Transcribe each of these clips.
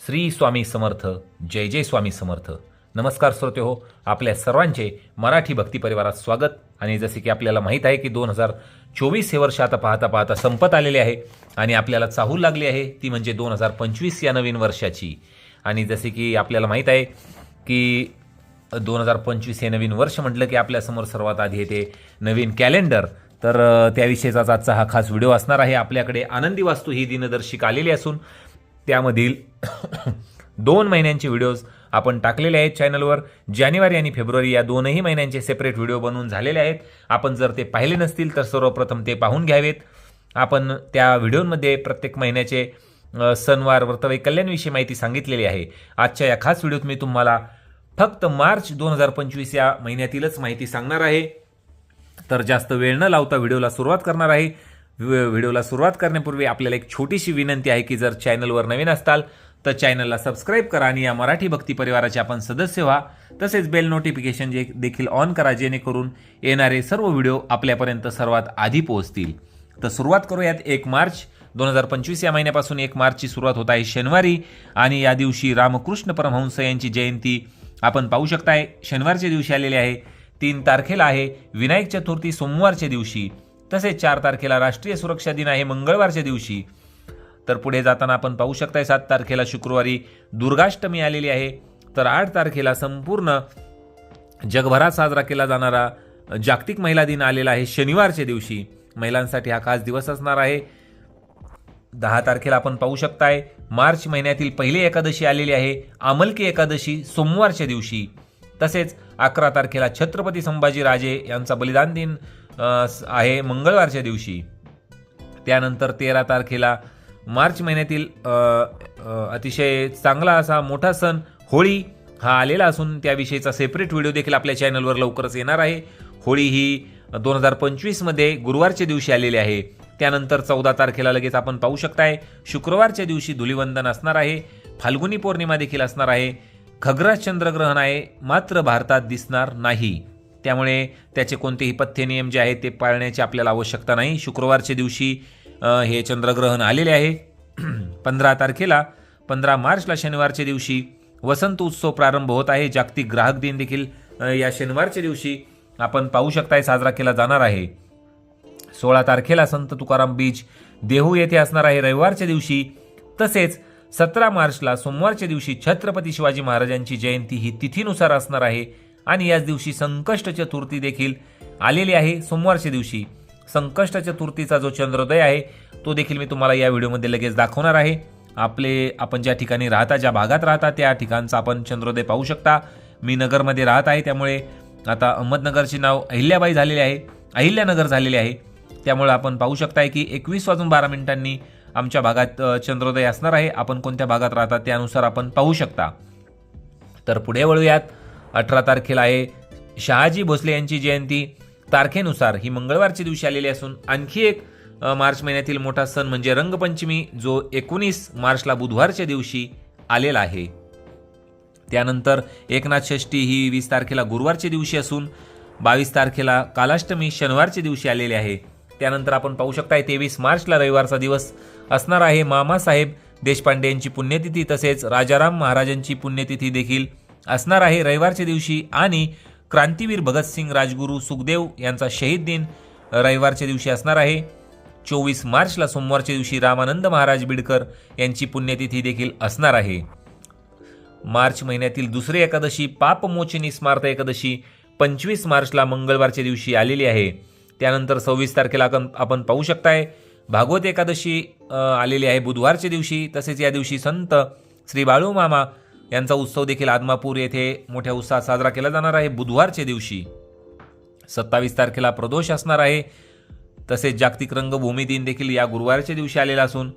श्री स्वामी समर्थ जय जय स्वामी समर्थ. नमस्कार श्रोते हो आपल्या सर्वांचे मराठी भक्ती परिवारात स्वागत. आणि जसे की आपल्याला माहीत आहे की दोन हजार चोवीस हे वर्ष आता पाहता पाहता संपत आलेले आहे आणि आपल्याला चाहूल लागली आहे ती म्हणजे दोन हजार पंचवीस या नवीन वर्षाची. आणि जसे की आपल्याला माहीत आहे की दोन हजार पंचवीस हे नवीन वर्ष म्हटलं की आपल्यासमोर सर्वात आधी येते नवीन कॅलेंडर तर त्याविषयीचा त्याविषयीचाच आजचा हा खास व्हिडिओ असणार आहे. आपल्याकडे आनंदी वास्तू ही दिनदर्शिका आलेली असून त्यामधील दोन महिन्यांचे व्हिडिओज आपण टाकलेले आहेत चॅनलवर जानेवारी आणि फेब्रुवारी या दोनही महिन्यांचे सेपरेट व्हिडिओ बनवून झालेले आहेत. आपण जर ते पाहिले नसतील तर सर्वप्रथम ते पाहून घ्यावेत. आपण त्या व्हिडिओमध्ये प्रत्येक महिन्याचे सणवार व्रतवै कल्याणविषयी माहिती सांगितलेली आहे. आजच्या या खास व्हिडिओत मी तुम्हाला फक्त मार्च दोन हजार पंचवीस या महिन्यातीलच माहिती सांगणार आहे. तर जास्त वेळ न लावता व्हिडिओला सुरुवात करणार आहे. व्हिडिओला सुरुवात करण्यापूर्वी आपल्याला एक छोटीशी विनंती आहे की जर चॅनलवर नवीन असताल तर चॅनलला सबस्क्राईब करा आणि या मराठी भक्ती परिवाराचे आपण सदस्य व्हा. तसेच बेल नोटिफिकेशन जे देखील ऑन करा जेणेकरून येणारे सर्व व्हिडिओ आपल्यापर्यंत सर्वात आधी पोहोचतील. तर सुरुवात करूयात एक मार्च. दोन हजार पंचवीस या महिन्यापासून एक मार्चची सुरुवात होत आहे शनिवारी आणि या दिवशी रामकृष्ण परमहंस यांची जयंती आपण पाहू शकताय. शनिवारच्या दिवशी आलेली आहे. तीन तारखेला आहे. विनायक चतुर्थी सोमवारच्या दिवशी. तसेच चार तारखेला राष्ट्रीय सुरक्षा दिन आहे मंगळवारच्या दिवशी. तर पुढे जाताना आपण पाहू शकताय सात तारखेला शुक्रवारी दुर्गाष्टमी आलेली आहे. तर आठ तारखेला संपूर्ण जगभरात साजरा केला जाणारा जागतिक महिला दिन आलेला आहे शनिवारच्या दिवशी. महिलांसाठी हा खास दिवस असणार आहे. दहा तारखेला आपण पाहू शकताय मार्च महिन्यातील पहिली एकादशी आलेली आहे आमलकी एकादशी सोमवारच्या दिवशी. तसेच अकरा तारखेला छत्रपती संभाजी राजे यांचा बलिदान दिन आहे मंगळवारच्या दिवशी. त्यानंतर तेरा तारखेला मार्च महिन्यातील अतिशय चांगला असा मोठा सण होळी हा आलेला असून त्याविषयीचा सेपरेट व्हिडिओ देखील आपल्या चॅनलवर लवकरच येणार आहे. होळी ही दोन हजार पंचवीसमध्ये गुरुवारच्या दिवशी आलेली आहे. त्यानंतर चौदा तारखेला लगेच आपण पाहू शकताय. शुक्रवारच्या दिवशी धुलिवंदन असणार आहे. फाल्गुनी पौर्णिमा देखील असणार आहे. खग्रास चंद्रग्रहण आहे. मात्र भारतात दिसणार नाही. त्यामुळे त्याचे कोणतेही पथ्य नियम जे आहेत ते पाळण्याची आपल्याला आवश्यकता नाही. शुक्रवारच्या दिवशी हे चंद्रग्रहण आलेले आहे. पंधरा तारखेला पंधरा मार्चला शनिवारच्या दिवशी वसंत उत्सव प्रारंभ होत आहे. जागतिक ग्राहक दिन देखील या शनिवारच्या दिवशी आपण पाहू शकताय साजरा केला जाणार आहे. सोळा तारखेला संत तुकाराम बीच देहू येथे असणार आहे. रविवारच्या दिवशी तसेच सतरा मार्चला सोमवारच्या दिवशी छत्रपती शिवाजी महाराजांची जयंती ही तिथीनुसार असणार आहे. आणि याच दिवशी संकष्ट चतुर्थी देखील आलेली आहे. सोमवारच्या दिवशी संकष्ट चतुर्थीचा जो चंद्रोदय आहे तो देखील मी तुम्हाला या व्हिडिओमध्ये लगेच दाखवणार आहे. आपले आपण ज्या ठिकाणी राहता ज्या भागात राहता त्या ठिकाणचा आपण चंद्रोदय पाहू शकता. मी नगरमध्ये राहत आहे त्यामुळे आता अहमदनगरचे नाव अहिल्याबाई झालेले आहे. अहिल्यानगर झालेले आहे. त्यामुळे आपण पाहू शकताय की एकवीस वाजून बारा मिनिटांनी आमच्या भागात चंद्रोदय असणार आहे. आपण कोणत्या भागात राहता त्यानुसार आपण पाहू शकता. तर पुढे वळूयात. अठरा तारखेला आहे. शहाजी भोसले यांची जयंती तारखेनुसार ही मंगळवारच्या दिवशी आलेली असून आणखी एक मार्च महिन्यातील मोठा सण म्हणजे रंगपंचमी जो एकोणीस मार्चला बुधवारच्या दिवशी आलेला आहे. त्यानंतर एकनाथ षष्ठी ही वीस तारखेला गुरुवारच्या दिवशी असून बावीस तारखेला कालाष्टमी शनिवारच्या दिवशी आलेली आहे. त्यानंतर आपण पाहू शकताय तेवीस मार्चला रविवारचा दिवस असणार आहे. मामासाहेब देशपांडे यांची पुण्यतिथी तसेच राजाराम महाराजांची पुण्यतिथी देखील असणार आहे रविवारच्या दिवशी. आणि क्रांतीवीर भगतसिंग राजगुरू सुखदेव यांचा शहीद दिन रविवारच्या दिवशी असणार आहे. चोवीस मार्चला सोमवारच्या दिवशी रामानंद महाराज बिडकर यांची पुण्यतिथी देखील असणार आहे. मार्च महिन्यातील दुसरी एकादशी पापमोचनी स्मार्त एकादशी पंचवीस मार्चला मंगळवारच्या दिवशी आलेली आहे. त्यानंतर सव्वीस तारखेला आपण आपण पाहू शकताय. भागवत एकादशी आलेली आहे बुधवारच्या दिवशी. तसेच या दिवशी संत श्री बाळूमामा यांचा उत्सव देखील आदमापूर येथे मोठ्या उत्साहात साजरा केला जाणार आहे. बुधवारच्या दिवशी सत्तावीस तारखेला प्रदोष असणार आहे. तसेच जागतिक रंगभूमी दिन देखील या गुरुवारच्या दिवशी आलेला असून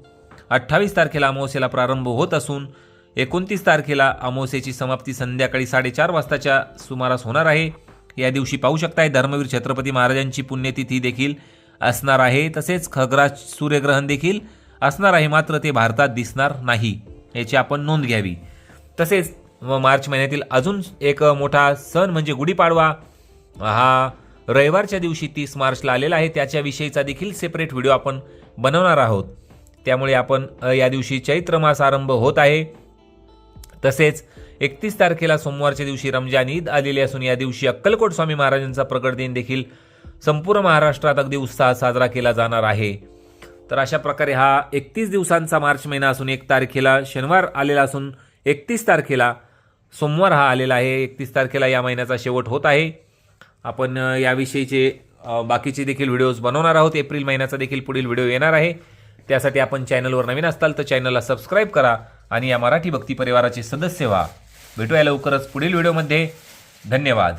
अठ्ठावीस तारखेला अमावस्येला प्रारंभ होत असून एकोणतीस तारखेला अमावस्येची समाप्ती संध्याकाळी साडेचार वाजताच्या सुमारास होणार आहे. या दिवशी पाहू शकताय धर्मवीर छत्रपती महाराजांची पुण्यतिथी देखील असणार आहे. तसेच खगराज सूर्यग्रहण देखील असणार आहे मात्र ते भारतात दिसणार नाही. याची आपण नोंद घ्यावी. तसेच मार्च महिन्यातील अजून एक मोठा सण म्हणजे गुढीपाडवा. हा रविवारच्या दिवशी तीस मार्चला आलेला आहे. त्याच्याविषयीचा देखील सेपरेट व्हिडिओ आपण बनवणार आहोत. त्यामुळे आपण या दिवशी चैत्र मास आरंभ होत आहे. तसेच एकतीस तारखेला सोमवारच्या दिवशी रमजान ईद आलेली असून या दिवशी अक्कलकोट स्वामी महाराजांचा प्रगट दिन देखील संपूर्ण महाराष्ट्रात अगदी उत्साहात साजरा केला जाणार आहे. तर अशा प्रकारे हा एकतीस दिवसांचा मार्च महिना असून एक तारखेला शनिवार आलेला असून एकतीस तारखेला सोमवार हा आलेला आहे. एकतीस तारखेला या महिन्याचा शेवट होत आहे. आपण याविषयीचे बाकीचे देखील व्हिडिओज बनवणार आहोत. एप्रिल महिन्याचा देखील पुढील व्हिडिओ येणार आहे. त्यासाठी आपण चॅनलवर नवीन असताल तर चॅनलला सबस्क्राईब करा आणि या मराठी भक्ती परिवाराचे सदस्य व्हा. भेटूया लवकरच पुढील व्हिडिओमध्ये. धन्यवाद.